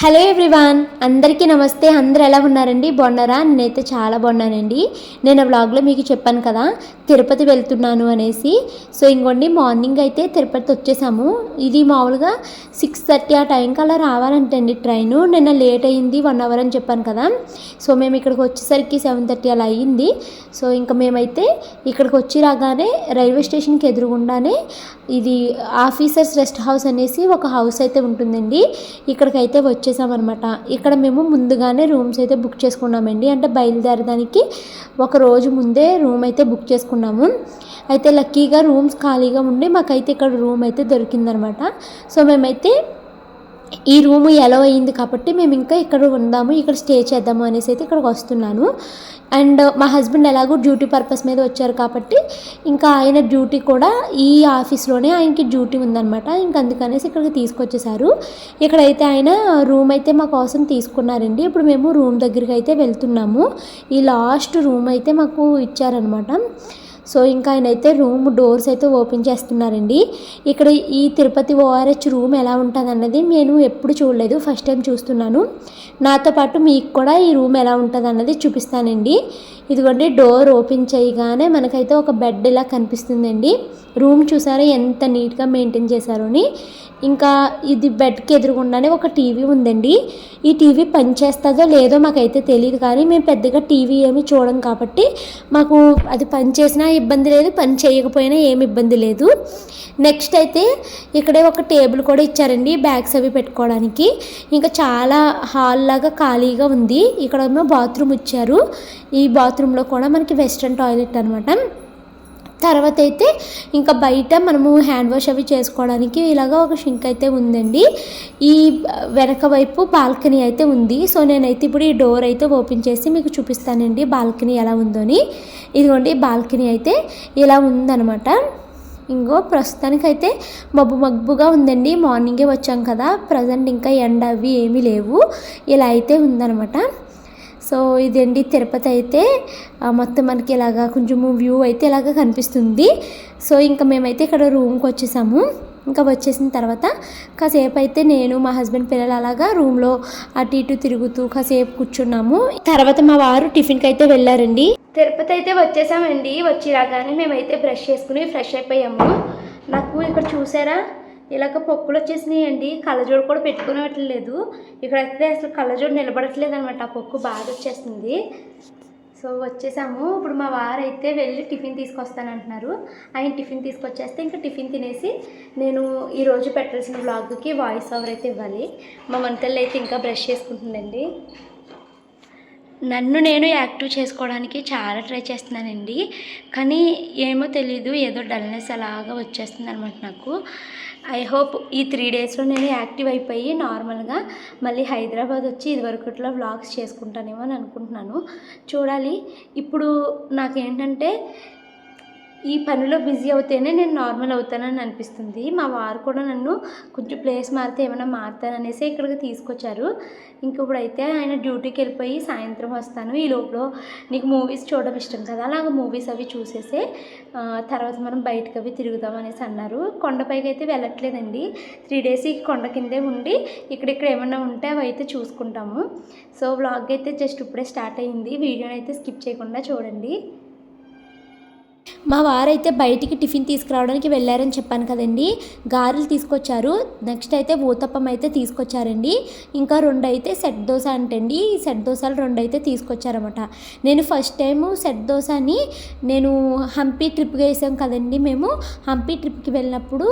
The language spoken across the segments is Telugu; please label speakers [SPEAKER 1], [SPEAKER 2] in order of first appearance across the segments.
[SPEAKER 1] హలో ఎవ్రీవాన్ అందరికీ నమస్తే. అందరు ఎలా ఉన్నారండి? బాగున్నారా? నేనైతే చాలా బాగున్నానండి. నేను ఆ వ్లాగ్లో మీకు చెప్పాను కదా తిరుపతి వెళ్తున్నాను అనేసి. సో ఇంకోండి మార్నింగ్ అయితే తిరుపతి వచ్చేసాము. ఇది మామూలుగా సిక్స్ థర్టీ ఆ టైంకి అలా రావాలంటండి ట్రైన్. నిన్న లేట్ అయింది వన్ అవర్ అని చెప్పాను కదా. సో మేము ఇక్కడికి వచ్చేసరికి సెవెన్ థర్టీ అలా అయ్యింది సో ఇంకా మేమైతే ఇక్కడికి వచ్చి రాగానే రైల్వే స్టేషన్కి ఎదురుగుండానే ఇది ఆఫీసర్స్ రెస్ట్ హౌస్ అనేసి ఒక హౌస్ అయితే ఉంటుందండి. ఇక్కడికైతే వచ్చేసామన్నమాట. ఇక్కడ మేము ముందుగానే రూమ్స్ అయితే బుక్ చేసుకున్నామండి. అంటే బయలుదేరడానికి ఒక రోజు ముందే రూమ్ అయితే బుక్ చేసుకున్నాము. అయితే లక్కీగా రూమ్స్ ఖాళీగా ఉండి మాకైతే ఇక్కడ రూమ్ అయితే దొరికిందనమాట సో మేమైతే ఈ రూమ్ ఎలా అయింది కాబట్టి మేము ఇంకా ఇక్కడ ఉందాము ఇక్కడ స్టే చేద్దాము అనేసి అయితే ఇక్కడికి వస్తున్నాను. అండ్ మా హస్బెండ్ ఎలాగో డ్యూటీ పర్పస్ మీద వచ్చారు కాబట్టి ఇంకా ఆయన డ్యూటీ కూడా ఈ ఆఫీస్లోనే ఆయనకి డ్యూటీ ఉందన్నమాట. ఇంకా అందుకనేసి ఇక్కడికి తీసుకొచ్చేసారు. ఇక్కడైతే ఆయన రూమ్ అయితే మా కోసం తీసుకున్నారండి. ఇప్పుడు మేము రూమ్ దగ్గరికి అయితే వెళ్తున్నాము. ఈ లాస్ట్ రూమ్ అయితే మాకు ఇచ్చారనమాట సో ఇంకా ఆయన అయితే రూమ్ డోర్స్ అయితే ఓపెన్ చేస్తున్నారండి. ఇక్కడ ఈ తిరుపతి ఓఆర్హెచ్ రూమ్ ఎలా ఉంటుంది అన్నది నేను ఎప్పుడు చూడలేదు ఫస్ట్ టైం చూస్తున్నాను. నాతో పాటు మీకు కూడా ఈ రూమ్ ఎలా ఉంటుంది అన్నది చూపిస్తానండి. ఇదిగోండి డోర్ ఓపెన్ చేయగానే మనకైతే ఒక బెడ్ ఇలా కనిపిస్తుందండి. రూమ్ చూసారా ఎంత నీట్గా మెయింటైన్ చేశారు అని. ఇంకా ఇది బెడ్కి ఎదురుగుండానే ఒక టీవీ ఉందండి. ఈ టీవీ పనిచేస్తుందో లేదో మాకైతే తెలియదు కానీ మేము పెద్దగా టీవీ ఏమి చూడం కాబట్టి మాకు అది పని చేసినా ఇబ్బంది లేదు పని చేయకపోయినా ఏమి ఇబ్బంది లేదు. నెక్స్ట్ అయితే ఇక్కడే ఒక టేబుల్ కూడా ఇచ్చారండి బ్యాగ్స్ అవి పెట్టుకోవడానికి. ఇంకా చాలా హాల్ లాగా ఖాళీగా ఉంది. ఇక్కడేమో బాత్రూమ్ ఇచ్చారు. ఈ బాత్రూంలో కూడా మనకి వెస్ట్రన్ టాయిలెట్ అనమాట తర్వాత అయితే ఇంకా బయట మనము హ్యాండ్ వాష్ అవి చేసుకోవడానికి ఇలాగ ఒక షింక్ అయితే ఉందండి. ఈ వెనక వైపు బాల్కనీ అయితే ఉంది. సో నేనైతే ఇప్పుడు ఈ డోర్ అయితే ఓపెన్ చేసి మీకు చూపిస్తానండి బాల్కనీ ఎలా ఉందోని ఇదిగోండి బాల్కనీ అయితే ఇలా ఉందనమాట ఇంకో ప్రస్తుతానికైతే మబ్బు మబ్బుగా ఉందండి. మార్నింగే వచ్చాం కదా. ప్రజెంట్ ఇంకా ఎండ అవి ఏమీ లేవు. ఇలా అయితే ఉందనమాట సో ఇదండి తిరుపతి అయితే మొత్తం మనకి ఇలాగా కొంచెం వ్యూ అయితే ఇలాగ కనిపిస్తుంది. సో ఇంకా మేమైతే ఇక్కడ రూమ్కి వచ్చేసాము. ఇంకా వచ్చేసిన తర్వాత కాసేపు అయితే నేను మా హస్బెండ్ పిల్లలు అలాగా రూమ్లో అటు ఇటు తిరుగుతూ కాసేపు కూర్చున్నాము. తర్వాత మా వారు టిఫిన్కి అయితే వెళ్ళారండి. తిరుపతి అయితే వచ్చేసామండి. వచ్చి రాగానే మేమైతే బ్రష్ చేసుకుని ఫ్రెష్ అయిపోయాము. నాకు ఇక్కడ చూసారా? ఇలాగ పొక్కులు వచ్చేసినాయండి. కళ్ళజోడు కూడా పెట్టుకునేట్లేదు ఇక్కడైతే అసలు కళ్ళజోడు నిలబడట్లేదు అనమాట ఆ పొక్కు బాగా వచ్చేస్తుంది సో వచ్చేసాము. ఇప్పుడు మా వారు అయితే వెళ్ళి టిఫిన్ తీసుకొస్తానంటున్నారు. ఆయన టిఫిన్ తీసుకొచ్చేస్తే ఇంకా టిఫిన్ తినేసి నేను ఈరోజు పెట్టాల్సిన బ్లాగ్కి వాయిస్ ఓవర్ అయితే ఇవ్వాలి. మా మంతల్లో అయితే ఇంకా బ్రష్ చేసుకుంటుందండి. నన్ను నేను యాక్టివ్ చేసుకోవడానికి చాలా ట్రై చేస్తున్నానండి. కానీ ఏమో తెలీదు. ఏదో డల్నెస్ అలాగా వచ్చేస్తుంది అనమాట నాకు. ఐ హోప్ ఈ త్రీ డేస్లో నేను యాక్టివ్ అయిపోయి నార్మల్గా మళ్ళీ హైదరాబాద్ వచ్చి ఇదివరకట్లో వ్లాగ్స్ చేసుకుంటానేమో అని అనుకుంటున్నాను. చూడాలి. ఇప్పుడు నాకేంటంటే ఈ పనిలో బిజీ అవుతేనే నేను నార్మల్ అవుతానని అనిపిస్తుంది. మా వారు కూడా నన్ను కొంచెం ప్లేస్ మారితే ఏమైనా మారుతాననేసి ఇక్కడికి తీసుకొచ్చారు. ఇంక ఇప్పుడైతే ఆయన డ్యూటీకి వెళ్ళిపోయి సాయంత్రం వస్తాను. ఈ లోపల నీకు మూవీస్ చూడడం ఇష్టం కదా అలాగ మూవీస్ అవి చూసేసి తర్వాత మనం బయటకు అవి తిరుగుదాం అనేసి అన్నారు. కొండపైకి అయితే వెళ్ళట్లేదండి. త్రీ డేస్ ఈ కొండ కిందే ఉండి ఇక్కడిక్కడ ఏమైనా ఉంటే అవి అయితే చూసుకుంటాము. సో వ్లాగ్ అయితే జస్ట్ ఇప్పుడే స్టార్ట్ అయ్యింది వీడియోని అయితే స్కిప్ చేయకుండా చూడండి. మా వారైతే బయటికి టిఫిన్ తీసుకురావడానికి వెళ్ళారని చెప్పాను కదండి. గారెలు తీసుకొచ్చారు. నెక్స్ట్ అయితే ఊతప్పం అయితే తీసుకొచ్చారండి. ఇంకా రెండు అయితే సెట్ దోశ అంటండి. ఈ సెట్ దోశలు రెండు అయితే తీసుకొచ్చారన్నమాట. నేను ఫస్ట్ టైము సెట్ దోశని నేను హంపి ట్రిప్కి వేసాం కదండి మేము. హంపి ట్రిప్కి వెళ్ళినప్పుడు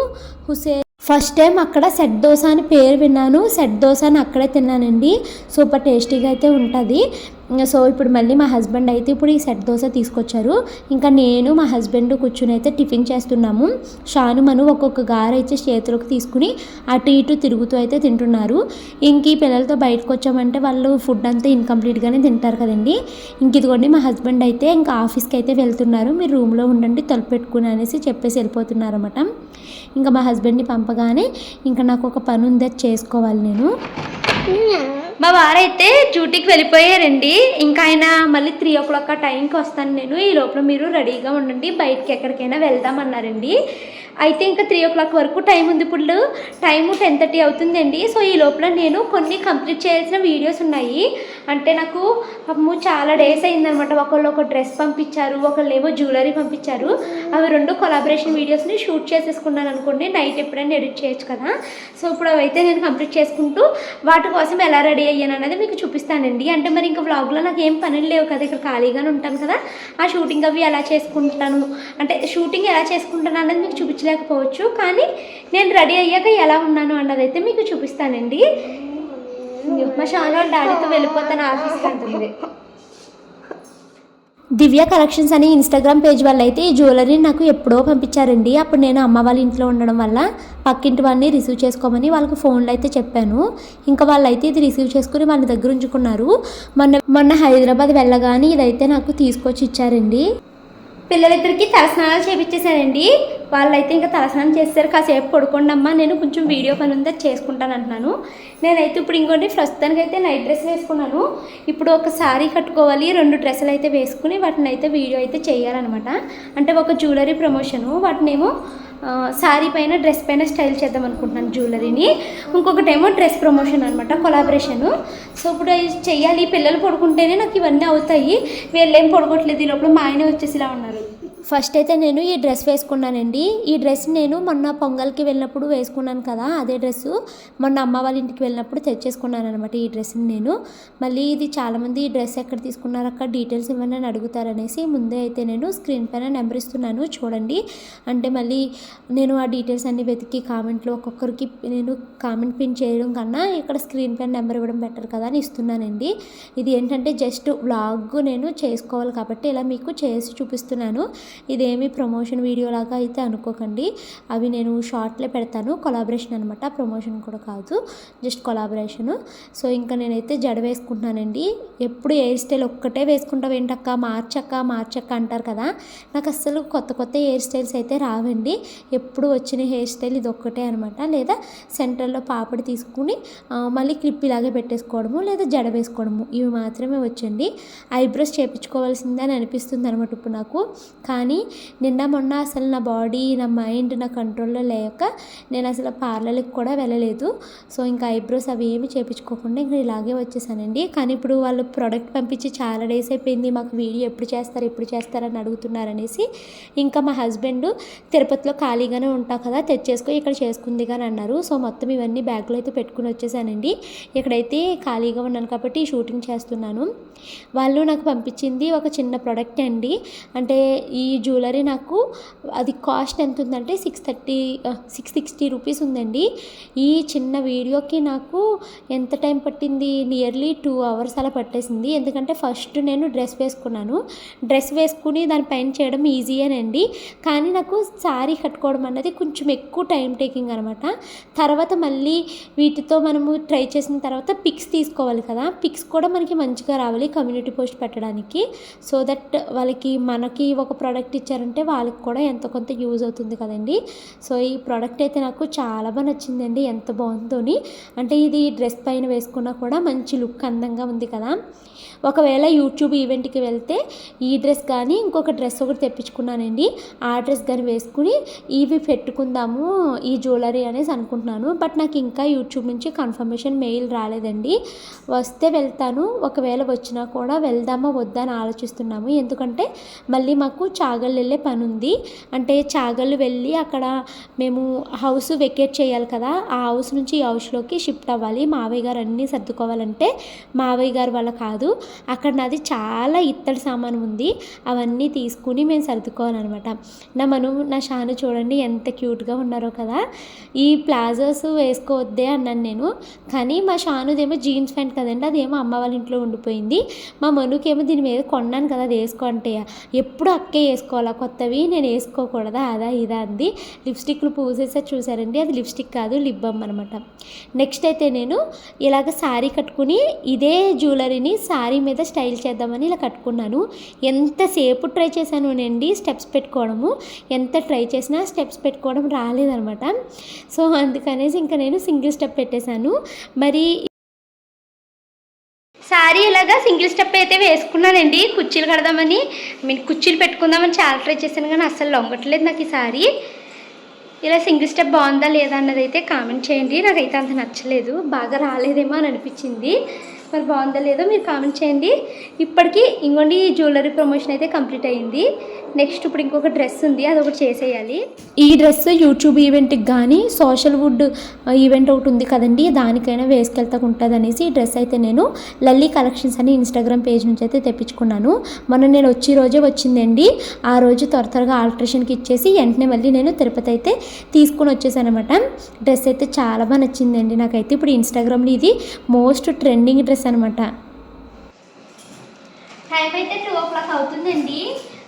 [SPEAKER 1] హుసే ఫస్ట్ టైం అక్కడ సెట్ దోశ అని పేరు విన్నాను. సెట్ దోశ అని అక్కడే తిన్నానండి. సూపర్ టేస్టీగా అయితే ఉంటుంది. సో ఇప్పుడు మళ్ళీ మా హస్బెండ్ అయితే ఇప్పుడు ఈ సెట్ దోశ తీసుకొచ్చారు. ఇంకా నేను మా హస్బెండ్ కూర్చుని అయితే టిఫిన్ చేస్తున్నాము. షాను మను ఒక్కొక్క గారు అయితే చేతిలోకి తీసుకుని అటు ఇటు తిరుగుతూ అయితే తింటున్నారు. ఇంక ఈ పిల్లలతో బయటకు వచ్చామంటే వాళ్ళు ఫుడ్ అంతా ఇన్కంప్లీట్గానే తింటారు కదండి. ఇంక ఇదిగోండి మా హస్బెండ్ అయితే ఇంకా ఆఫీస్కి అయితే వెళ్తున్నారు. మీరు రూమ్లో ఉండండి తలుపు పెట్టుకుని అనేసి చెప్పేసి వెళ్ళిపోతున్నారు అనమాట ఇంకా మా హస్బెండ్ని పంపగానే ఇంకా నాకు ఒక పని ఉంది అది చేసుకోవాలి నేను. మా వారైతే డ్యూటీకి వెళ్ళిపోయారండి. ఇంకా ఆయన మళ్ళీ త్రీ ఓ క్లాక్ ఆ టైంకి వస్తాను నేను. ఈ లోపల మీరు రెడీగా ఉండండి. బయటకి ఎక్కడికైనా వెళ్దామన్నారండి. అయితే ఇంకా త్రీ ఓ క్లాక్ వరకు టైం ఉంది ఇప్పుడు. టైము టెన్ థర్టీ అవుతుందండి. సో ఈ లోపల నేను కొన్ని కంప్లీట్ చేయాల్సిన వీడియోస్ ఉన్నాయి. అంటే నాకు చాలా డేస్ అయిందనమాట. ఒకళ్ళు ఒక డ్రెస్ పంపించారు ఒకళ్ళు ఏమో జ్యువెలరీ పంపించారు. అవి రెండు కొలాబరేషన్ వీడియోస్ని షూట్ చేసేసుకున్నాను అనుకోండి. నైట్ ఎప్పుడైనా ఎడిట్ చేయొచ్చు కదా. సో ఇప్పుడు అవైతే నేను కంప్లీట్ చేసుకుంటూ వాటి కోసం ఎలా రెడీ అయ్యాను అనేది మీకు చూపిస్తానండి. అంటే మరి ఇంకా వ్లాగ్లో నాకు ఏం పనులు లేవు కదా. ఇక్కడ ఖాళీగానే ఉంటాను కదా. ఆ షూటింగ్ అవి ఎలా చేసుకుంటాను? అంటే షూటింగ్ ఎలా చేసుకుంటాను అన్నది మీకు చూపించలేకపోవచ్చు. కానీ నేను రెడీ అయ్యాక ఎలా ఉన్నాను అన్నది అయితే మీకు చూపిస్తానండి. మా షాన్ డాడీతో వెళ్ళిపోతాను ఆఫీస్కి అంటుంది. దివ్య కలెక్షన్స్ అని ఇన్స్టాగ్రామ్ పేజ్ వల్ల అయితే ఈ జ్యువెలరీ నాకు ఎప్పుడో పంపించారండి. అప్పుడు నేను అమ్మ వాళ్ళ ఇంట్లో ఉండడం వల్ల పక్కింటి వాళ్ళని రిసీవ్ చేసుకోమని వాళ్ళకి ఫోన్లో అయితే చెప్పాను. ఇంకా వాళ్ళు అయితే ఇది రిసీవ్ చేసుకుని వాళ్ళ దగ్గర ఉంచుకున్నారు. మొన్న మొన్న హైదరాబాద్ వెళ్ళగానే ఇదైతే నాకు తీసుకొచ్చి ఇచ్చారండి. పిల్లలిద్దరికి తలస్నానాలు చేపించేశానండి వాళ్ళైతే ఇంకా తలస్నానం చేస్తారు. కాసేపు పడుకోండమ్మా నేను కొంచెం వీడియో పని ఉందా చేసుకుంటాను అంటున్నాను. నేనైతే ఇప్పుడు ఇంకోటి ప్రస్తుతానికి అయితే నైట్ డ్రెస్ వేసుకున్నాను. ఇప్పుడు ఒక శారీ కట్టుకోవాలి రెండు డ్రెస్సులు అయితే వేసుకుని వాటిని అయితే వీడియో అయితే చేయాలన్నమాట. అంటే ఒక జ్యువెలరీ ప్రమోషను వాటినేమో శారీ పైన డ్రెస్ పైన స్టైల్ చేద్దాం అనుకుంటున్నాను జ్యువెలరీని. ఇంకొకటి ఏమో డ్రెస్ ప్రమోషన్ అనమాట కొలాబరేషను. సో ఇప్పుడు చెయ్యాలి పిల్లలు పడుకుంటేనే నాకు ఇవన్నీ అవుతాయి. వీళ్ళేం పడుకోవట్లేదు ఈ లోపల మా ఆయన వచ్చేసి ఇలా ఉన్నారు. ఫస్ట్ అయితే నేను ఈ డ్రెస్ వేసుకున్నానండి. ఈ డ్రెస్ నేను మొన్న పొంగల్కి వెళ్ళినప్పుడు వేసుకున్నాను కదా అదే డ్రెస్సు. మొన్న అమ్మ వాళ్ళ ఇంటికి వెళ్ళినప్పుడు తెచ్చేసుకున్నాను అనమాట ఈ డ్రెస్ని నేను. మళ్ళీ ఇది చాలామంది ఈ డ్రెస్ ఎక్కడ తీసుకున్నారు అక్కడ డీటెయిల్స్ ఇవ్వండి అని అడుగుతారనేసి ముందే అయితే నేను స్క్రీన్ పైన నెంబర్ ఇస్తున్నాను చూడండి. అంటే మళ్ళీ నేను ఆ డీటెయిల్స్ అన్ని వెతికి కామెంట్లో ఒక్కొక్కరికి నేను కామెంట్ పిన్ చేయడం కన్నా ఇక్కడ స్క్రీన్ పైన నెంబర్ ఇవ్వడం బెటర్ కదా అని ఇస్తున్నానండి. ఇది ఏంటంటే జస్ట్ వ్లాగ్ నేను చేసుకోవాలి కాబట్టి ఇలా మీకు చేసి చూపిస్తున్నాను. ఇదేమి ప్రమోషన్ వీడియో లాగా అయితే అనుకోకండి. అవి నేను షార్ట్లో పెడతాను. కొలాబరేషన్ అనమాట ప్రమోషన్ కూడా కాదు. జస్ట్ కొలాబరేషను. సో ఇంకా నేనైతే జడ వేసుకుంటున్నానండి. ఎప్పుడు హెయిర్ స్టైల్ ఒక్కటే వేసుకుంటావు ఏంటక్క? మార్చక్క? మార్చక్క అంటారు కదా. నాకు అస్సలు కొత్త కొత్త హెయిర్ స్టైల్స్ అయితే రావండి. ఎప్పుడు వచ్చిన హెయిర్ స్టైల్ ఇది ఒక్కటే అనమాట లేదా సెంటర్లో పాపడి తీసుకుని మళ్ళీ క్లిప్ ఇలాగే పెట్టేసుకోవడము లేదా జడ వేసుకోవడము. ఇవి మాత్రమే వచ్చండి. ఐబ్రోస్ చేపించుకోవాల్సిందే అని అనిపిస్తుంది అనమాట ఇప్పుడు నాకు. కానీ నిన్న మొన్న అసలు నా బాడీ నా మైండ్ నా కంట్రోల్లో లేక నేను అసలు పార్లర్కి కూడా వెళ్ళలేదు. సో ఇంకా ఐబ్రోస్ అవి ఏమి చేపించుకోకుండా ఇంకా ఇలాగే వచ్చేసానండి. కానీ ఇప్పుడు వాళ్ళు ప్రోడక్ట్ పంపించి చాలా డేస్ అయిపోయింది. మాకు వీడియో ఎప్పుడు చేస్తారు ఎప్పుడు చేస్తారని అడుగుతున్నారనేసి ఇంకా మా హస్బెండ్ తిరుపతిలో ఖాళీగానే ఉంటా కదా తెచ్చేసుకో ఇక్కడ చేసుకుంది కానీ అన్నారు. సో మొత్తం ఇవన్నీ బ్యాగ్లో అయితే పెట్టుకుని వచ్చేసానండి. ఇక్కడైతే ఖాళీగా ఉన్నాను కాబట్టి షూటింగ్ చేస్తున్నాను. వాళ్ళు నాకు పంపించింది ఒక చిన్న ప్రోడక్ట్ అండి. అంటే ఈ జ్యువెలరీ నాకు అది కాస్ట్ ఎంత ఉందంటే six thirty six sixty rupees ఉందండి. ఈ చిన్న వీడియోకి నాకు ఎంత టైం పట్టింది? నియర్లీ టూ అవర్స్ అలా పట్టేసింది. ఎందుకంటే ఫస్ట్ నేను డ్రెస్ వేసుకున్నాను. డ్రెస్ వేసుకుని దాని పైన చేయడం ఈజీయేనండి కానీ నాకు శారీ కట్టుకోవడం అన్నది కొంచెం ఎక్కువ టైం టేకింగ్ అనమాట తర్వాత మళ్ళీ వీటితో మనము ట్రై చేసిన తర్వాత పిక్స్ తీసుకోవాలి కదా. పిక్స్ కూడా మనకి మంచిగా రావాలి కమ్యూనిటీ పోస్ట్ పెట్టడానికి. సో దట్ వాళ్ళకి మనకి ఒక ప్రోడక్ట్ ప్రోడక్ట్ ఇచ్చారంటే వాళ్ళకి కూడా ఎంత కొంత యూజ్ అవుతుంది కదండి. సో ఈ ప్రోడక్ట్ అయితే నాకు చాలా బాగా నచ్చిందండి. ఎంత బాగుందోని అంటే ఇది డ్రెస్ పైన వేసుకున్నా కూడా మంచి లుక్ అందంగా ఉంది కదా. ఒకవేళ యూట్యూబ్ ఈవెంట్కి వెళ్తే ఈ డ్రెస్ కానీ ఇంకొక డ్రెస్ ఒకటి తెప్పించుకున్నానండి. ఆ డ్రెస్ కానీ వేసుకుని ఇవి పెట్టుకుందాము ఈ జ్యువెలరీ అనేసి అనుకుంటున్నాను. బట్ నాకు ఇంకా యూట్యూబ్ నుంచి కన్ఫర్మేషన్ మెయిల్ రాలేదండి. వస్తే వెళ్తాను. ఒకవేళ వచ్చినా కూడా వెళ్దామా వద్దా అని ఆలోచిస్తున్నాము. ఎందుకంటే మళ్ళీ మాకు చాగళ్ళు వెళ్ళే పని ఉంది. అంటే చాగళ్ళు వెళ్ళి అక్కడ మేము హౌస్ వెకేట్ చేయాలి కదా. ఆ హౌస్ నుంచి ఈ హౌస్లోకి షిఫ్ట్ అవ్వాలి. మావయ్య గారు అన్నీ సర్దుకోవాలంటే మావయ్య గారు వల్ల కాదు. అక్కడ నాది చాలా ఇత్తడి సామాను ఉంది. అవన్నీ తీసుకుని మేము సర్దుకోవాలన్నమాట. నా మను నా షాను చూడండి ఎంత క్యూట్గా ఉన్నారో కదా. ఈ ప్లాజోస్ వేసుకోవద్దే అన్నాను నేను. కానీ మా షానుదేమో జీన్స్ ప్యాంట్ కదండి అదేమో అమ్మ వాళ్ళ ఇంట్లో ఉండిపోయింది. మా మనుకేమో దీని మీద కొన్నాను కదా అది వేసుకోంటే ఎప్పుడు అక్కే వేసుకోవాలా? కొత్తవి నేను వేసుకోకూడదా? అదా ఇదా అంది. లిప్స్టిక్లు పూసేసా చూసారండి. అది లిప్స్టిక్ కాదు లిప్ బామ్ అనమాట నెక్స్ట్ అయితే నేను ఇలాగ శారీ కట్టుకుని ఇదే జ్యువెలరీని శారీ మీద స్టైల్ చేద్దామని ఇలా కట్టుకున్నాను. ఎంతసేపు ట్రై చేశాను అండి స్టెప్స్ పెట్టుకోవడము. ఎంత ట్రై చేసినా స్టెప్స్ పెట్టుకోవడం రాలేదనమాట. సో అందుకనేసి ఇంకా నేను సింగిల్ స్టెప్ పెట్టేశాను. మరి శారీ ఇలాగా సింగిల్ స్టెప్ అయితే వేసుకున్నానండి. కుర్చీలు కడదామని ఐ మీన్ కుర్చీలు పెట్టుకుందామని చాలా ట్రై చేశాను కానీ అస్సలు లొంగట్లేదు నాకు ఈ శారీ ఇలా సింగిల్ స్టెప్ బాగుందా లేదా అన్నది అయితే కామెంట్ చేయండి. నాకైతే అంత నచ్చలేదు. బాగా రాలేదేమో అని అనిపించింది. మరి బాగుందా లేదో మీరు కామెంట్ చేయండి. ఇప్పటికీ ఇంకోండి జ్యువెలరీ ప్రమోషన్ అయితే కంప్లీట్ అయ్యింది నెక్స్ట్ ఇప్పుడు ఇంకొక డ్రెస్ ఉంది అది ఒకటి చేసేయాలి. ఈ డ్రెస్ యూట్యూబ్ ఈవెంట్కి కానీ సోషల్ వుడ్ ఈవెంట్ ఒకటి ఉంది కదండి దానికైనా వేసుకెళ్తా ఉంటుంది అనేసి ఈ డ్రెస్ అయితే నేను లల్లీ కలెక్షన్స్ అని ఇన్స్టాగ్రామ్ పేజ్ నుంచి అయితే తెప్పించుకున్నాను. మొన్న నేను వచ్చి రోజే వచ్చిందండి. ఆ రోజు త్వర త్వరగా ఆల్ట్రేషన్కి ఇచ్చేసి వెంటనే మళ్ళీ నేను తిరుపతి అయితే తీసుకుని వచ్చేసాను అనమాట డ్రెస్ అయితే చాలా బాగా నచ్చిందండి. నాకైతే ఇప్పుడు ఇన్స్టాగ్రామ్లో ఇది మోస్ట్ ట్రెండింగ్ డ్రెస్ అనమాట టైం అయితే టూ ఓ క్లాక్ అవుతుందండి.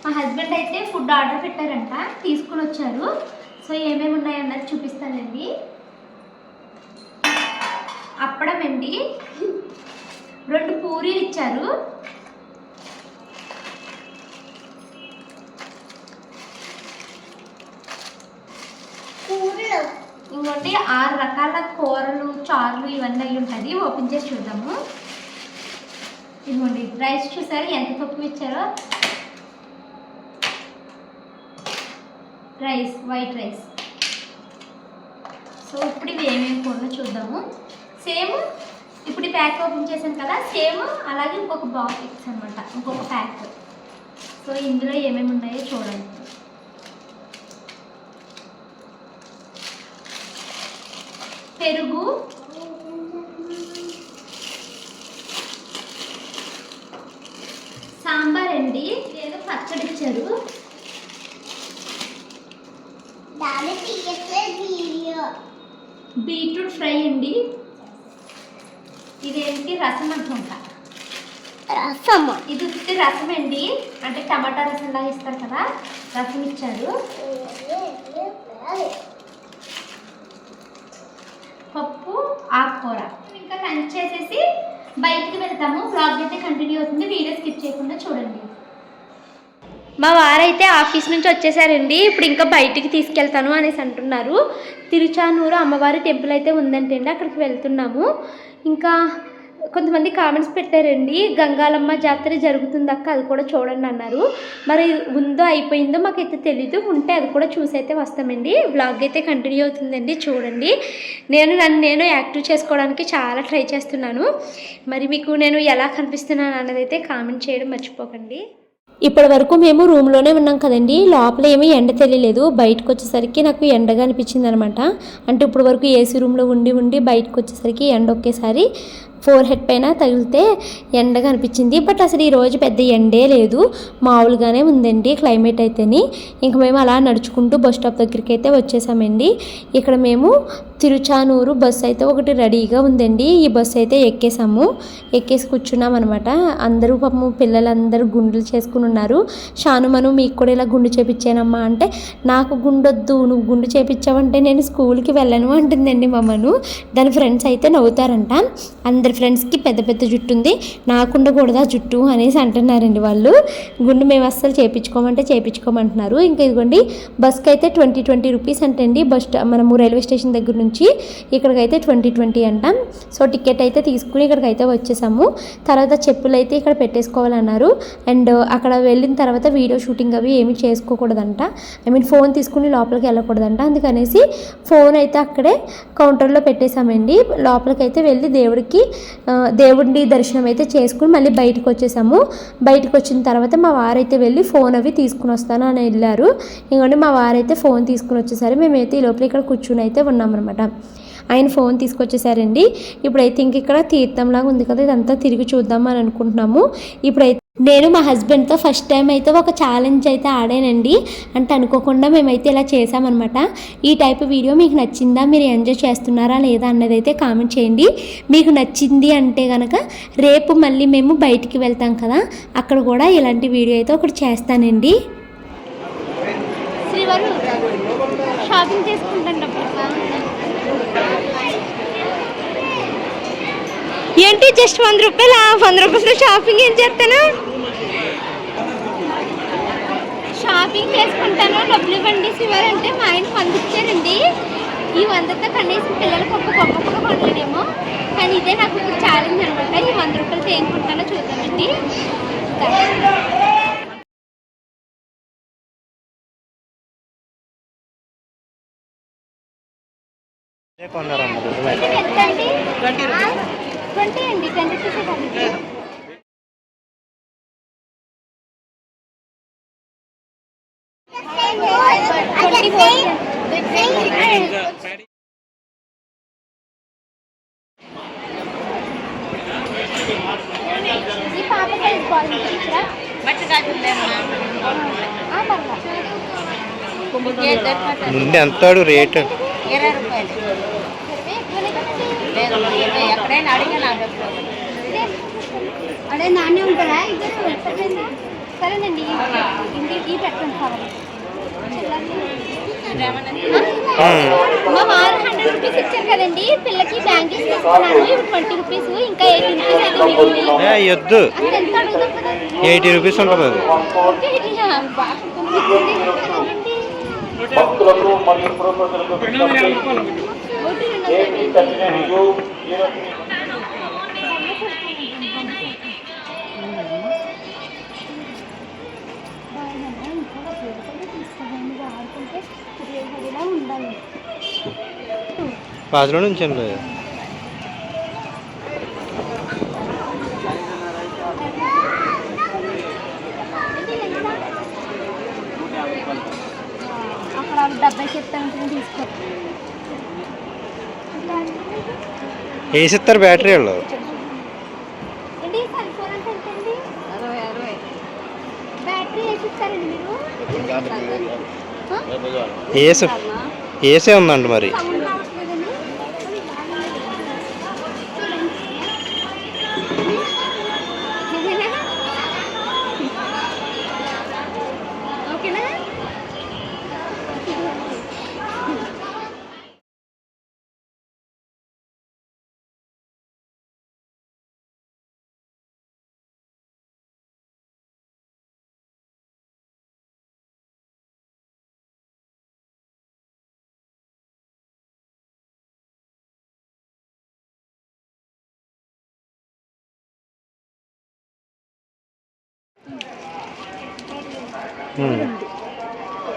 [SPEAKER 1] మా హస్బెండ్ అయితే ఫుడ్ ఆర్డర్ పెట్టారంట తీసుకుని వచ్చారు. సో ఏమేమి ఉన్నాయన్నది చూపిస్తానండి. అప్పడం అండి. రెండు పూరీలు ఇచ్చారు.
[SPEAKER 2] కూరలు
[SPEAKER 1] ఇంకోటి ఆరు రకాల కూరలు చారులు ఇవన్నీ అయి ఉంటుంది ఓపెన్ చేసి చూద్దాము. ఇదిగోండి రైస్ చూసారు? ఎంత తక్కువ ఇచ్చారో? Rice white rice. సో ఇప్పుడు ఇవి ఏమేమి కూరలో చూద్దాము. సేమ్ ఇప్పుడు ఈ ప్యాక్ ఓపెన్ చేశాను కదా సేమ్ అలాగే ఇంకొక బాక్స్ అనమాట ఇంకొక ప్యాక్. సో ఇందులో ఏమేమి ఉన్నాయో చూడండి. పెరుగు. సాంబార్ అండి. ఏదో పచ్చడి ఇచ్చారు. బీట్రూట్ ఫ్రై అండి. ఇదేంటి రసం అనుకుంటా.
[SPEAKER 2] రసము?
[SPEAKER 1] ఇది ఉత్తి రసం అండి. అంటే టమాటా రసం లాగా ఇస్తారు కదా. రసం ఇచ్చారు. పప్పు ఆకుకూర. ఇంకా లంచ్ చేసేసి బయటికి వెళ్తాము. బ్లాగ్ అయితే కంటిన్యూ అవుతుంది. వీడియో స్కిప్ చేయకుండా చూడండి. మా వారైతే ఆఫీస్ నుంచి వచ్చేసారండి. ఇప్పుడు ఇంకా బయటికి తీసుకెళ్తాను అనేసి అంటున్నారు. తిరుచానూరు అమ్మవారి టెంపుల్ అయితే ఉందంటండి. అక్కడికి వెళ్తున్నాము. ఇంకా కొంతమంది కామెంట్స్ పెట్టారండి గంగాలమ్మ జాతర జరుగుతుంది అక్క అది కూడా చూడండి అన్నారు. మరి ఉందో అయిపోయిందో మాకైతే తెలీదు ఉంటే అది కూడా చూసి అయితే వస్తామండి. బ్లాగ్ అయితే కంటిన్యూ అవుతుందండి చూడండి. నేను నన్ను నేను యాక్టివ్ చేసుకోవడానికి చాలా ట్రై చేస్తున్నాను. మరి మీకు నేను ఎలా కనిపిస్తున్నాను అన్నది అయితే కామెంట్ చేయడం మర్చిపోకండి. ఇప్పటి వరకు మేము రూమ్లోనే ఉన్నాం కదండి లోపల ఏమీ ఎండ తెలియలేదు. బయటకు వచ్చేసరికి నాకు ఎండగా అనిపించింది అనమాట అంటే ఇప్పుడు వరకు ఏసీ రూమ్లో ఉండి ఉండి బయటకు వచ్చేసరికి ఎండ ఒకేసారి. ఫోర్ హెడ్ పైన తగిలితే ఎండగా అనిపించింది. బట్ అసలు ఈ రోజు పెద్ద ఎండే లేదు. మామూలుగానే ఉందండి క్లైమేట్ అయితేని. ఇంక మేము అలా నడుచుకుంటూ బస్ స్టాప్ దగ్గరికి అయితే వచ్చేసామండి. ఇక్కడ మేము తిరుచానూరు బస్సు అయితే ఒకటి రెడీగా ఉందండి. ఈ బస్సు అయితే ఎక్కేసాము. ఎక్కేసి కూర్చున్నాం అనమాట అందరూ పాపము పిల్లలందరూ గుండెలు చేసుకుని ఉన్నారు. షానుమను మీకు కూడా ఇలా గుండు చేపించానమ్మా అంటే నాకు గుండొద్దు నువ్వు గుండు చేపించావంటే నేను స్కూల్కి వెళ్ళను అంటుందండి మమ్మను దాని ఫ్రెండ్స్ అయితే నవ్వుతారంట. అందరి ఫ్రెండ్స్కి పెద్ద పెద్ద జుట్టు ఉంది నాకుండకూడదా జుట్టు అనేసి అంటున్నారండి వాళ్ళు. గుండు మేము అస్సలు చేపించుకోమంటే చేపించుకోమంటున్నారు. ఇంకా ఇదిగోండి బస్కి అయితే ట్వంటీ ట్వంటీ రూపీస్ అంటండి. బస్ మనము రైల్వే స్టేషన్ దగ్గర నుంచి ఇక్కడికైతే ట్వంటీ ట్వంటీ అంట. సో టికెట్ అయితే తీసుకుని ఇక్కడికైతే వచ్చేసాము. తర్వాత చెప్పులు అయితే ఇక్కడ పెట్టేసుకోవాలన్నారు. అండ్ అక్కడ వెళ్ళిన తర్వాత వీడియో షూటింగ్ అవి ఏమీ చేసుకోకూడదంట. ఐ మీన్ ఫోన్ తీసుకుని లోపలికి వెళ్ళకూడదంట. అందుకనేసి ఫోన్ అయితే అక్కడే కౌంటర్లో పెట్టేశామండి లోపలికి అయితే వెళ్ళి దేవుడికి దేవుడిని దర్శనం అయితే చేసుకుని మళ్ళీ బయటకు వచ్చేసాము. బయటకు వచ్చిన తర్వాత మా వారైతే వెళ్ళి ఫోన్ అవి తీసుకుని వస్తాను అని వెళ్ళారు. ఎందుకంటే మా వారైతే ఫోన్ తీసుకుని వచ్చేసరి మేమైతే ఈ లోపల ఇక్కడ కూర్చుని అయితే ఉన్నామన్నమాట. ఆయన ఫోన్ తీసుకొచ్చేసారండి. ఇప్పుడైతే ఇంక ఇక్కడ తీర్థంలాగా ఉంది కదా ఇదంతా తిరిగి చూద్దాం అని అనుకుంటున్నాము. ఇప్పుడైతే నేను మా హస్బెండ్తో ఫస్ట్ టైం అయితే ఒక ఛాలెంజ్ అయితే ఆడానండి. అంటే అనుకోకుండా మేమైతే ఇలా చేసామన్నమాట ఈ టైప్ వీడియో మీకు నచ్చిందా మీరు ఎంజాయ్ చేస్తున్నారా లేదా అన్నది అయితే కామెంట్ చేయండి. మీకు నచ్చింది అంటే కనుక రేపు మళ్ళీ మేము బయటికి వెళ్తాం కదా అక్కడ కూడా ఇలాంటి వీడియో అయితే ఒకటి చేస్తానండి. శ్రీవారు షాపింగ్ చేసుకుంటాను ఏంటి? జస్ట్ వంద రూపాయల? వంద రూపాయలు షాపింగ్ ఏం చేస్తాను? షాపింగ్ చేసుకుంటాను. డబ్బులు ఇవ్వండి. అంటే మా ఆయన వంద ఇచ్చారండి. ఈ వందతో కనీసం పిల్లలకు ఒక కొమ్మ కూడా కొనలేడేమో కానీ ఇదే నాకు ఇప్పుడు ఛాలెంజ్ అనమాట ఈ వంద రూపాయలు ఏం కొంటానో చూద్దామండి
[SPEAKER 3] కొన్నారమ్మ
[SPEAKER 1] ట్వంటీ అండి ట్వంటీ రూపీస్ ఈ పాప సైజ్.
[SPEAKER 3] ముందు ఎంతాడు రేటు
[SPEAKER 4] ఇరవై రూపాయలు
[SPEAKER 1] ఇరవై ఎక్కువనే కదండి.
[SPEAKER 4] లేదు ఇరవై ఎక్కడైనా అడిగిన నా డబ్బులు
[SPEAKER 1] ఇదే. అదే నాణ్యం ఉంటుందా ఇద్దరు సరేనండి సరేనండి ఇంటి ఈ పెట్టండి కావాలి మా వారు హండ్రెడ్ రూపీస్ ఇచ్చారు కదండి. పిల్లకి బ్యాంగిల్స్ తీసుకున్నాను. ఇవి ట్వంటీ రూపీస్ ఇంకా ఎయిటీ రూపీస్ అయితే మిగిలింది
[SPEAKER 3] వద్దు ఎయిటీ రూపీస్ ఉంటుంది.
[SPEAKER 5] భక్తులకు మరియు
[SPEAKER 3] పాజలో నుంచి ఏం లేదు
[SPEAKER 1] అక్కడ డెబ్బై చెప్తాను తీసుకో.
[SPEAKER 3] వేసిస్తారు బ్యాటరీ వాళ్ళు?
[SPEAKER 1] ఏంటి సెల్ ఫోన్ అంటే ఎంతండి
[SPEAKER 4] అరవై అరవై
[SPEAKER 1] బ్యాటరీ వేసి ఇస్తారండి మీరు
[SPEAKER 3] ఏసు ఏసే ఉందండి మరి
[SPEAKER 1] సౌండ్ రావట్లేదండి ఇదేనా? ఓకేనా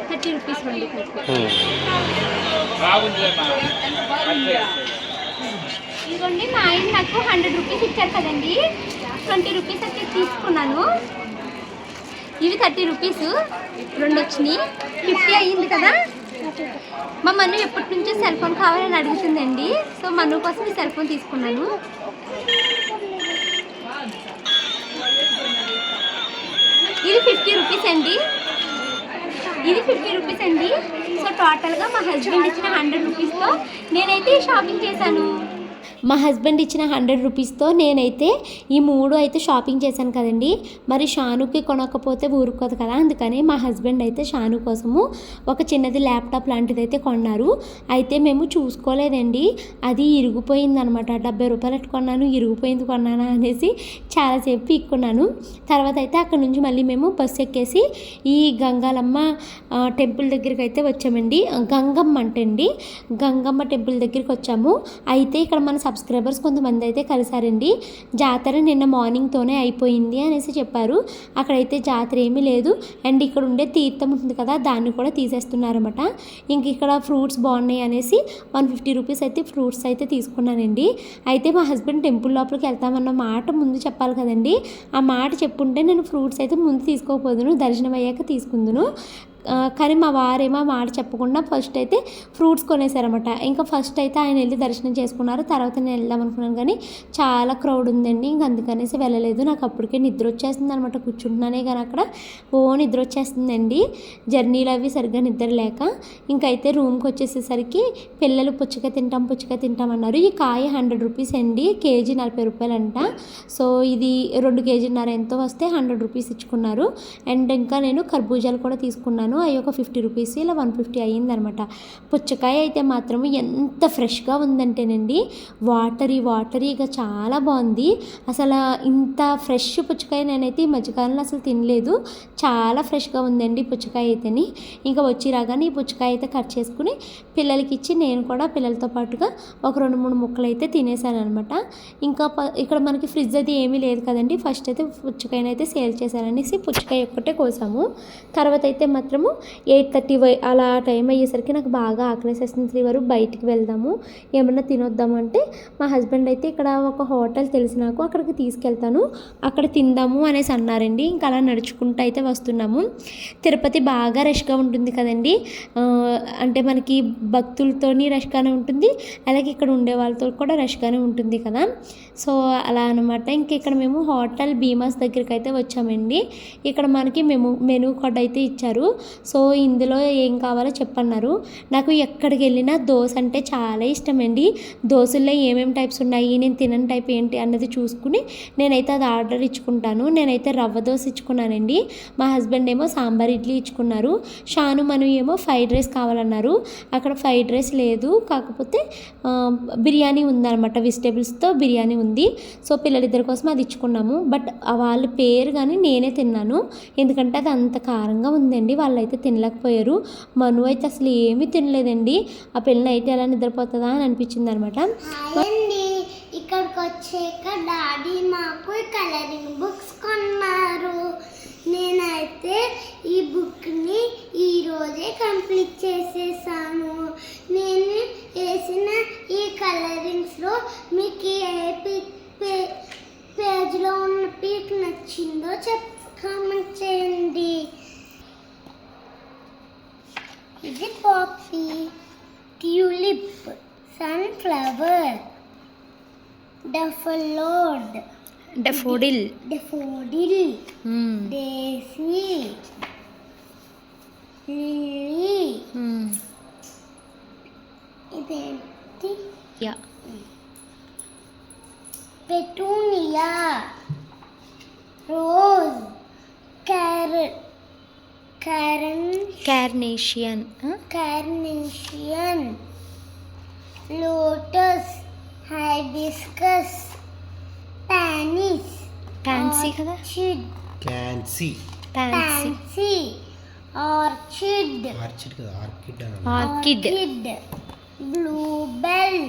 [SPEAKER 1] థర్టీ రూపీస్. ఇదిగోండి మా ఆయన నాకు హండ్రెడ్ రూపీస్ ఇచ్చారు కదండి. ట్వంటీ రూపీస్ అయితే తీసుకున్నాను. ఇవి థర్టీ రూపీస్ రెండు వచ్చినాయి. ఫిఫ్టీ అయ్యింది కదా? మా మను ఎప్పటి నుంచో సెల్ ఫోన్ కావాలని అడుగుతుందండి. సో మను కోసం ఈ సెల్ ఫోన్ తీసుకున్నాను. ఇది ఫిఫ్టీ రూపీస్ అండి. ఇది ఫిఫ్టీ రూపీస్ అండి. సో టోటల్గా మా హస్బెండ్ ఇచ్చిన హండ్రెడ్ రూపీస్తో నేనైతే షాపింగ్ చేశాను. మా హస్బెండ్ ఇచ్చిన హండ్రెడ్ రూపీస్తో నేనైతే ఈ మూడు అయితే షాపింగ్ చేశాను కదండి. మరి షానుకి కొనకపోతే ఊరుకోదు కదా. అందుకని మా హస్బెండ్ అయితే షాను కోసము ఒక చిన్నది ల్యాప్టాప్ లాంటిది అయితే కొన్నారు. అయితే మేము చూసుకోలేదండి. అది ఇరిగిపోయింది అనమాట డెబ్బై రూపాయలు అట్టు కొన్నాను ఇరిగిపోయింది కొన్నానా అనేసి చాలాసేపు పీక్కున్నాను. తర్వాత అయితే అక్కడ నుంచి మళ్ళీ మేము బస్సు ఎక్కేసి ఈ గంగాలమ్మ టెంపుల్ దగ్గరికి అయితే వచ్చామండి. గంగమ్మ అంటండి. గంగమ్మ టెంపుల్ దగ్గరికి వచ్చాము. అయితే ఇక్కడ మన సబ్స్క్రైబర్స్ కొంతమంది అయితే కలిసారండి. జాతర నిన్న మార్నింగ్తోనే అయిపోయింది అనేసి చెప్పారు. అక్కడైతే జాతర ఏమీ లేదు. అండ్ ఇక్కడ ఉండే తీర్థం ఉంటుంది కదా దాన్ని కూడా తీసేస్తున్నారన్నమాట. ఇంక ఇక్కడ ఫ్రూట్స్ బాగున్నాయి అనేసి వన్ ఫిఫ్టీ రూపీస్ అయితే ఫ్రూట్స్ అయితే తీసుకున్నానండి. అయితే మా హస్బెండ్ టెంపుల్ లోపలికి వెళ్తామన్న మాట ముందు చెప్పాలి కదండి. ఆ మాట చెప్పుంటే నేను ఫ్రూట్స్ అయితే ముందు తీసుకోకపోదును దర్శనం అయ్యాక తీసుకుందును. కానీ మా వారేమో మాట చెప్పకుండా ఫస్ట్ అయితే ఫ్రూట్స్ కొనేసారనమాట ఇంకా ఫస్ట్ అయితే ఆయన వెళ్ళి దర్శనం చేసుకున్నారు. తర్వాత నేను వెళ్దాం అనుకున్నాను కానీ చాలా క్రౌడ్ ఉందండి. ఇంక అందుకనేసి వెళ్ళలేదు. నాకు అప్పటికే నిద్ర వచ్చేస్తుంది అనమాట కూర్చుంటున్నానే కానీ అక్కడ ఓ నిద్ర వచ్చేస్తుందండి. జర్నీలు అవి సరిగ్గా నిద్ర లేక ఇంకైతే రూమ్కి వచ్చేసేసరికి పిల్లలు పుచ్చక తింటాం పుచ్చక తింటాం అన్నారు. ఈ కాయ హండ్రెడ్ రూపీస్ అండి. కేజీ నలభై రూపాయలు అంట సో ఇది రెండు కేజీన్నర ఎంతో వస్తే హండ్రెడ్ రూపీస్ ఇచ్చుకున్నారు. అండ్ ఇంకా నేను కర్బూజాలు కూడా తీసుకున్నాను. తీసుకున్నాను అవి ఒక ఫిఫ్టీ రూపీస్ ఇలా వన్ ఫిఫ్టీ అయ్యిందనమాట. పుచ్చకాయ అయితే మాత్రం ఎంత ఫ్రెష్గా ఉందంటేనండి వాటరీ వాటరీగా చాలా బాగుంది. అసలు ఇంత ఫ్రెష్ పుచ్చకాయ నేనైతే ఈ మధ్యకాలంలో అసలు తినలేదు. చాలా ఫ్రెష్గా ఉందండి పుచ్చకాయ అయితేని. ఇంకా వచ్చి రాగానే ఈ పుచ్చకాయ అయితే కట్ చేసుకుని పిల్లలకి ఇచ్చి నేను కూడా పిల్లలతో పాటుగా ఒక రెండు మూడు ముక్కలు అయితే తినేసాను అనమాట ఇంకా ఇక్కడ మనకి ఫ్రిడ్జ్ అది ఏమీ లేదు కదండి. ఫస్ట్ అయితే పుచ్చకాయనైతే సేల్ చేశారనేసి పుచ్చకాయ ఒక్కటే కోసాము. తర్వాత అయితే మాత్రం మాత్రము ఎయిట్ థర్టీ అలా టైం అయ్యేసరికి నాకు బాగా ఆకలేసేస్తుంది త్రీ వరకు బయటికి వెళ్దాము. ఏమన్నా తినొద్దామంటే మా హస్బెండ్ అయితే ఇక్కడ ఒక హోటల్ తెలిసి నాకు అక్కడికి తీసుకెళ్తాను. అక్కడ తిందాము అనేసి అన్నారండి. ఇంకా అలా నడుచుకుంటూ అయితే వస్తున్నాము. తిరుపతి బాగా రష్గా ఉంటుంది కదండి. అంటే మనకి భక్తులతోని రష్గానే ఉంటుంది. అలాగే ఇక్కడ ఉండే వాళ్ళతో కూడా రష్గానే ఉంటుంది కదా. సో అలా అనమాట ఇంక ఇక్కడ మేము హోటల్ భీమాస్ దగ్గరికి అయితే వచ్చామండి. ఇక్కడ మనకి మెము మెనూ కార్డ్ అయితే ఇచ్చారు. సో ఇందులో ఏం కావాలో చెప్పన్నారు. నాకు ఎక్కడికి వెళ్ళినా దోశ అంటే చాలా ఇష్టం అండి దోశల్లో ఏమేమి టైప్స్ ఉన్నాయి నేను తినని టైప్ ఏంటి అన్నది చూసుకుని నేనైతే అది ఆర్డర్ ఇచ్చుకుంటాను. నేనైతే రవ్వ దోశ ఇచ్చుకున్నానండి. మా హస్బెండ్ ఏమో సాంబార్ ఇడ్లీ ఇచ్చుకున్నారు. షాను మను ఏమో ఫ్రైడ్ రైస్ కావాలన్నారు. అక్కడ ఫ్రైడ్ రైస్ లేదు. కాకపోతే బిర్యానీ ఉందన్నమాట. వెజిటేబుల్స్తో బిర్యానీ ఉంది. సో పిల్లలిద్దరి కోసం అది ఇచ్చుకున్నాము. బట్ వాళ్ళ పేరు కానీ నేనే తిన్నాను. ఎందుకంటే అది అంత కారంగా ఉందండి. వాళ్ళ వాళ్ళైతే తినలేకపోయారు. మను అయితే అసలు ఏమీ తినలేదండి. ఆ పిల్ల నైట్ ఎలా నిద్రపోతుందా అని అనిపించింది అనమాట
[SPEAKER 2] ఇక్కడికి వచ్చాక డాడీ మాకు కలరింగ్ బుక్స్ కొన్నారు. నేనైతే ఈ బుక్ని ఈరోజే కంప్లీట్ చేసేసాను. నేను వేసిన ఈ కలరింగ్స్లో మీకు ఏ పిక్ పే పేజ్లో ఉన్న పిక్ నచ్చిందో చెప్ కామెంట్ చేయండి. Is it poppy? Tulip. Sunflower.
[SPEAKER 1] Daffodil.
[SPEAKER 2] Daffodil. Daffodil. Hmm. Daisy.
[SPEAKER 1] Lily.
[SPEAKER 2] Hmm. Is empty? Yeah.
[SPEAKER 1] Petunia.
[SPEAKER 2] Rose. Carrot. carnation carnation
[SPEAKER 1] lotus hibiscus pansies fancy కదా
[SPEAKER 2] orchid
[SPEAKER 3] క్యాన్సీ
[SPEAKER 1] fancy
[SPEAKER 2] pansy orchid
[SPEAKER 3] orchid కదా
[SPEAKER 1] orchid
[SPEAKER 2] orchid orchid bluebell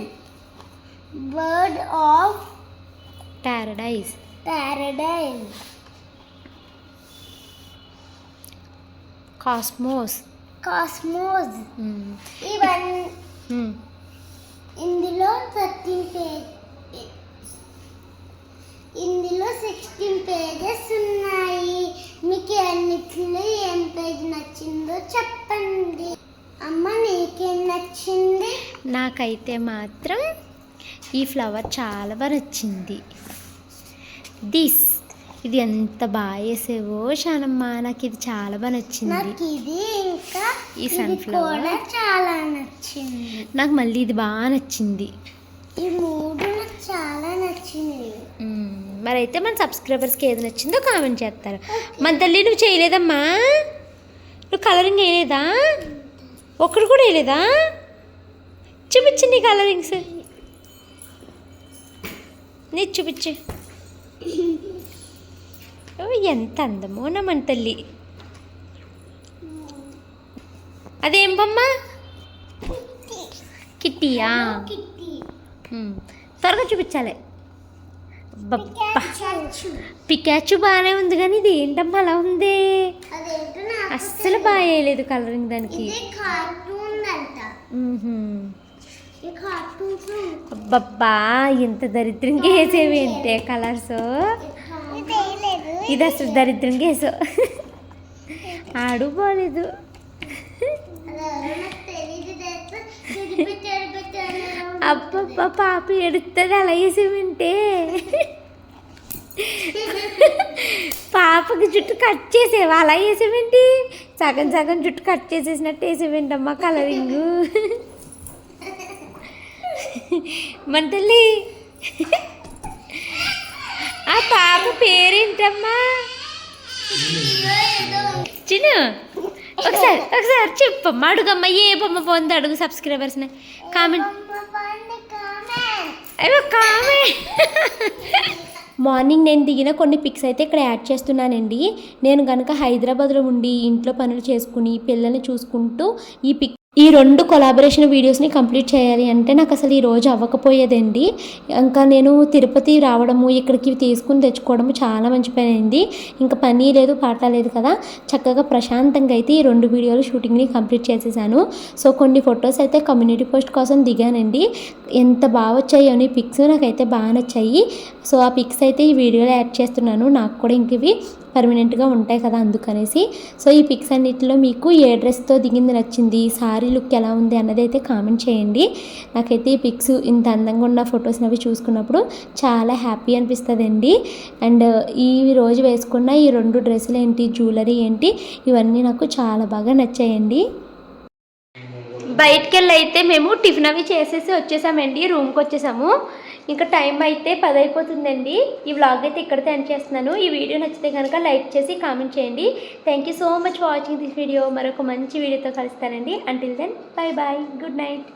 [SPEAKER 2] bird
[SPEAKER 1] of
[SPEAKER 2] paradise
[SPEAKER 1] Cosmos
[SPEAKER 2] cosmos ఇవన్నీ ఇందులో థర్టీన్ పేజ్ ఇందులో సిక్స్టీన్ పేజెస్ ఉన్నాయి. మీకు అన్నిట్లో ఏం పేజ్ నచ్చిందో చెప్పండి. అమ్మ నీకేం నచ్చింది?
[SPEAKER 1] నాకైతే మాత్రం ఈ ఫ్లవర్ చాలా బాగా నచ్చింది. దిస్ ఇది ఎంత బాగా వేసేవో షానమ్మ నాకు ఇది చాలా బాగా నచ్చింది.
[SPEAKER 2] నాకు ఇది ఇంకా
[SPEAKER 1] ఈ?
[SPEAKER 2] కూడా చాలా నచ్చింది.
[SPEAKER 1] నాకు మళ్ళీ ఇది బాగా నచ్చింది.
[SPEAKER 2] ఈ మూడు నాకు చాలా నచ్చింది.
[SPEAKER 1] మ్మ్. మరైతే మన సబ్స్క్రైబర్స్కి ఏది నచ్చిందో కామెంట్ చేస్తారు. మన తల్లి నువ్వు చేయలేదమ్మా? నువ్వు కలరింగ్ వేయలేదా? ఒక్కడు కూడా వేయలేదా? చూపించు నీ కలరింగ్స్ నీ చూపించు. ఎంత అందమో నా మన తల్లి అదేం బొమ్మ? కిట్టియా. త్వరగా చూపించాలి. పికాచు బాగానే ఉంది కానీ ఇది ఏంటమ్మా అలా ఉంది? అస్సలు బాగా వేయలేదు కలరింగ్ దానికి. అబ్బబ్బా ఎంత దరిద్రంగా వేసేవి అంటే కలర్స్.
[SPEAKER 2] నాకు తెలియదు తెలుసా చెడిపి చెడిపి చెడిపి
[SPEAKER 1] పాప ఎడుతుంది అలా వేసేవింటే పాపకి జుట్టు కట్ చేసేవా అలా వేసేవేంటి సగం సగం జుట్టు కట్ చేసేసినట్టు వేసేవేంటమ్మా కలరింగ్ మంటల్లి ఆ పాప పేరేంటమ్మా? చిన్న ఒకసారి ఒకసారి చెప్పమ్మా అడుగమ్మా ఏ బొమ్మ పొంది అడుగు సబ్స్క్రైబర్స్ని కామెంట్ అయ్యో కామె మార్నింగ్ నేను దిగిన కొన్ని పిక్స్ అయితే ఇక్కడ యాడ్ చేస్తున్నానండి. నేను కనుక హైదరాబాద్లో ఉండి ఇంట్లో పనులు చేసుకుని పిల్లల్ని చూసుకుంటూ ఈ పిక్ ఈ రెండు కొలాబరేషన్ వీడియోస్ని కంప్లీట్ చేయాలి అంటే నాకు అసలు ఈ రోజు అవ్వకపోయేదండి. ఇంకా నేను తిరుపతి రావడము ఇక్కడికి తీసుకుని తెచ్చుకోవడము చాలా మంచి పని అయింది ఇంకా పని లేదు పాట లేదు కదా. చక్కగా ప్రశాంతంగా అయితే ఈ రెండు వీడియోలు షూటింగ్ని కంప్లీట్ చేసేసాను. సో కొన్ని ఫొటోస్ అయితే కమ్యూనిటీ పోస్ట్ కోసం దిగానండి. ఎంత బాగా వచ్చాయో అని పిక్స్ నాకైతే బాగా నచ్చాయి. సో ఆ పిక్స్ అయితే ఈ వీడియోలో యాడ్ చేస్తున్నాను. నాకు కూడా ఇంక ఇవి పర్మనెంట్గా ఉంటాయి కదా అందుకనేసి. సో ఈ పిక్స్ అన్నిటిలో మీకు ఏ డ్రెస్తో దిగింది నచ్చింది సారీ లుక్ ఎలా ఉంది అన్నది అయితే కామెంట్ చేయండి. నాకైతే ఈ పిక్స్ ఇంత అందంగా ఉన్న ఫొటోస్ అవి చూసుకున్నప్పుడు చాలా హ్యాపీ అనిపిస్తుందండి. అండ్ ఈ రోజు వేసుకున్న ఈ రెండు డ్రెస్సులు ఏంటి జ్యువెలరీ ఏంటి ఇవన్నీ నాకు చాలా బాగా నచ్చాయండి. బయటికి వెళ్ళి అయితే మేము టిఫిన్ అవి చేసేసి వచ్చేసామండి. రూమ్కి వచ్చేసాము. ఇంకా టైం అయితే పది అయిపోతుందండి ఈ వ్లాగ్ అయితే ఇక్కడితో ఎండ్ చేస్తున్నాను. ఈ వీడియో నచ్చితే కనుక లైక్ చేసి కామెంట్ చేయండి. Thank you so much for watching this video మరొక మంచి వీడియోతో కలుస్తానండి. Until then bye bye good night